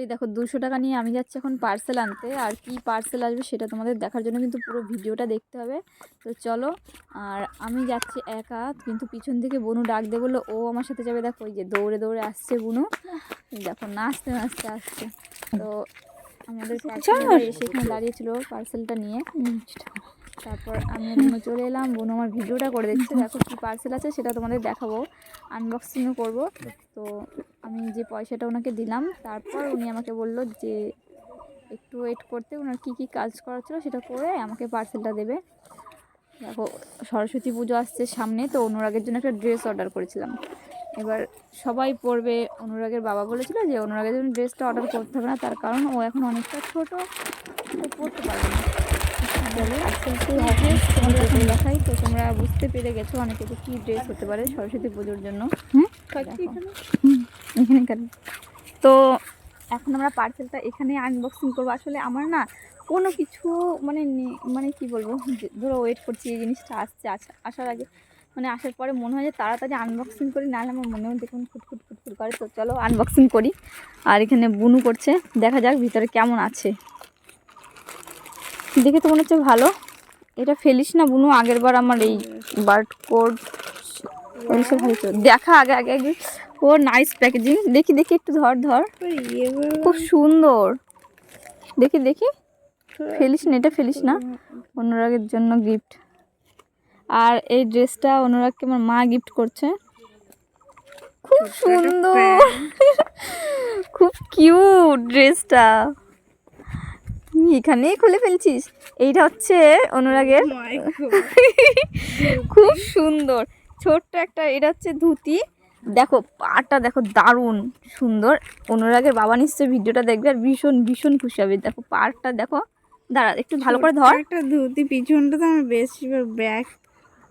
এই দেখো দুশো টাকা নিয়ে আমি যাচ্ছি এখন পার্সেল আনতে। আর কি পার্সেল আসবে সেটা তোমাদের দেখার জন্য কিন্তু পুরো ভিডিওটা দেখতে হবে। তো চলো আর আমি যাচ্ছি একা কিন্তু পিছন থেকে বনু ডাক দে বলল ও আমার সাথে যাবে। দেখো ওই যে দৌড়ে দৌড়ে আসছে বুনু। দেখো নাচতে নাচতে আসছে। তো আমাদের এসে এখানে দাঁড়িয়েছিল পার্সেলটা নিয়ে। তারপর আমি চলে এলাম বুনু আমার ভিডিওটা করে দিচ্ছে। দেখো কী পার্সেল আছে, সেটা তোমাদের দেখাবো। আনবক্সিংও করব। তো আমি যে পয়সাটা ওনাকে দিলাম, তারপর উনি আমাকে বলল যে, একটু ওয়েট করতে। ওনার কী কী কাজ করা ছিল সেটা করে আমাকে পার্সেলটা দেবে। দেখো, সরস্বতী পুজো আসছে সামনে, তো অনুরাগের জন্য একটা ড্রেস অর্ডার করেছিলাম। এবার সবাই পরবে অনুরাগের বাবা বলেছিল যে, অনুরাগের জন্য ড্রেসটা অর্ডার করতে হবে না। তার কারণ ও এখন অনেকটা ছোটো, ও পরতে পারবে না। তোমাদের দেখাই তো তোমরা বুঝতে পেরে গেছো অনেকে যে কী ড্রেস হতে পারে সরস্বতী পুজোর জন্য। এখানে। তো এখন আমরা পার্সেলটা এখানে আনবক্সিং করব। আসলে আমার না কোনো কিছু মানে মানে কি বলব ধরো ওয়েট করছি এই জিনিসটা আসছে আসা- আসার আগে মানে আসার পরে মনে হয় যে তাড়াতাড়ি আনবক্সিং করি নাহলে আমার মনে মধ্যে কেমন খুটখুট খুটখুট করে। তো চলো আনবক্সিং করি। আর এখানে বুনু করছে। দেখা যাক ভিতরে কেমন আছে। দেখে তো মনে হচ্ছে ভালো। এটা ফেলিস না বুনু আগের বার আমার এই বার্ড কোড দেখা আগে আগে আগে। ও নাইস প্যাকেজিং দেখি দেখি একটু ধর ধর। খুব সুন্দর। দেখি দেখি। ফেলিস না এটা ফেলিস না। অনুরাগের জন্য গিফট আর এই ড্রেসটা অনুরাগকে আমার মা গিফট করছে। খুব সুন্দর। খুব কিউট ড্রেসটা এখানেই খুলে ফেলছিস? এইটা হচ্ছে অনুরাগের খুব সুন্দর। ছোট্ট একটা এটা হচ্ছে ধুতি। দেখো পাটা দেখো দারুণ সুন্দর। অনুরাগের বাবা নিশ্চয় ভিডিওটা দেখবে আর ভীষণ ভীষণ খুশি হবে। দেখো পাটটা দেখো। দাঁড়া একটু ভালো করে ধর। একটা ধুতি পিছনটা তো আমার বেশি ব্যাগ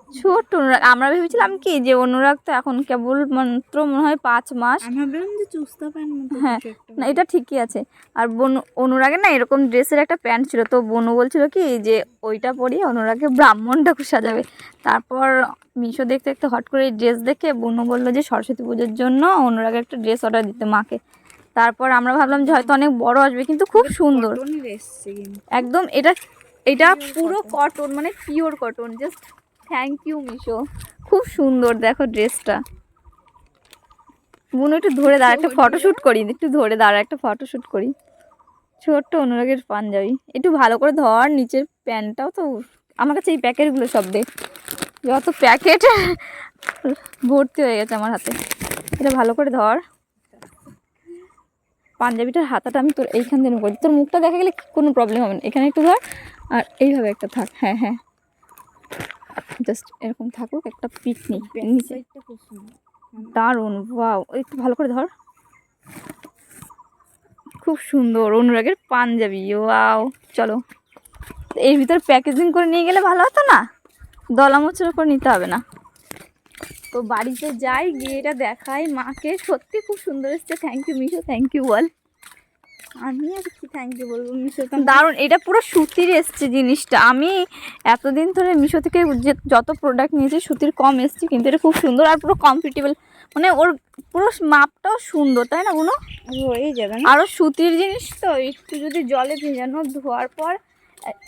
ছোট্ট অনুরাগ। আমরা ভেবেছিলাম কি যে অনুরাগ তো এখন কেবল মাত্র মনে হয় পাঁচ মাস। হ্যাঁ, না এটা ঠিকই আছে। আর বনু অনুরাগের না এরকম ড্রেসের একটা প্যান্ট ছিল। তো বনু বলছিল কি যে ওইটা পরিয়ে অনুরাগে ব্রাহ্মণ ঠাকুর সাজাবে। তারপর মিশো দেখতে দেখতে হট করে এই ড্রেস দেখে বনু বলল যে সরস্বতী পুজোর জন্য অনুরাগের একটা ড্রেস অর্ডার দিতে মাকে। তারপর আমরা ভাবলাম যে হয়তো অনেক বড় আসবে কিন্তু খুব সুন্দর। একদম এটা এটা পুরো কটন মানে pure cotton just thank you Meesho খুব সুন্দর, দেখো ড্রেসটা বুনু, একটু ধরে দাঁড়া, একটা ফটোশ্যুট করি, একটু ধরে দাঁড়া, একটা ফটোশ্যুট করি। ছোট্ট অনুরাগের পাঞ্জাবি। একটু ভালো করে ধর নিচের প্যান্টটাও তো আমার কাছে এই প্যাকেটগুলো সব দে। যত প্যাকেট, ভর্তি হয়ে গেছে আমার হাতে। এটা ভালো করে ধর। পাঞ্জাবিটার হাতাটা আমি তোর এইখান থেকে করি তোর মুখটা দেখা গেলে কোনো প্রবলেম হবে না। এখানে একটু ধর, আর এইভাবে একটা থাক। হ্যাঁ হ্যাঁ। জাস্ট এরকম থাকুক, একটা পিকনিক নিচে। দারুণ, ওয়াও, একটু ভালো করে ধর। খুব সুন্দর, অনুরাগের পাঞ্জাবি, ওয়াও। চলো, এর ভিতর প্যাকেজিং করে নিয়ে গেলে ভালো হতো না? দলা মোচড় করে নিতে হবে না। তো বাড়িতে যাই, গিয়ে এটা দেখাই মাকে। সত্যি খুব সুন্দর এসছে। Thank you Meesho thank you বল আমি আর কি থ্যাংক ইউ বলব। মিশো তো দারুণ এটা পুরো সুতির এসছে জিনিসটা। আমি এতদিন ধরে মিশো থেকে যে যত প্রোডাক্ট নিয়েছি সুতির কম এসছে কিন্তু এটা খুব সুন্দর আর পুরো কমফর্টেবল মানে ওর পুরো মাপটাও সুন্দর তাই না কোনো হয়ে যাবে না। আরও সুতির জিনিস তো একটু যদি জলে ভেজানো ধোয়ার পর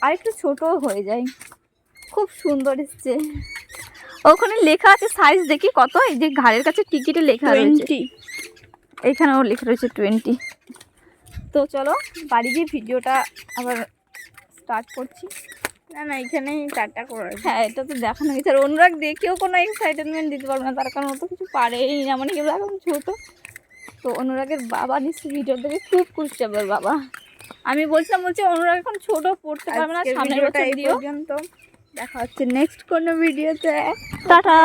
আর একটু ছোটও হয়ে যায়। খুব সুন্দর এসছে। ওখানে লেখা আছে সাইজ দেখি কত? এই যে ঘাড়ের কাছে টিকিটে লেখা রয়েছে। এখানেও লেখা রয়েছে টোয়েন্টি তো চলো বাড়ি গিয়ে ভিডিওটা আবার স্টার্ট করছি। না না এখানেই টাটা করে হ্যাঁ এটা তো দেখানো গেছে। আর অনুরাগ দেখেও কোনো এক্সাইটেনমেন্ট দিতে পারবে না। তার কারণ ও তো কিছু পারেই না। মানে কেবল এখন ছোটো। তো অনুরাগের বাবা নিশ্চয়ই ভিডিও দেখে খুব খুশি হবে বাবা। আমি বলছিলাম বলছি অনুরাগ এখন ছোট পড়তে পারবে না। সামনের ভিডিওটা বছর পর্যন্ত। দেখা হচ্ছে নেক্সট কোনো ভিডিওতে টাটা।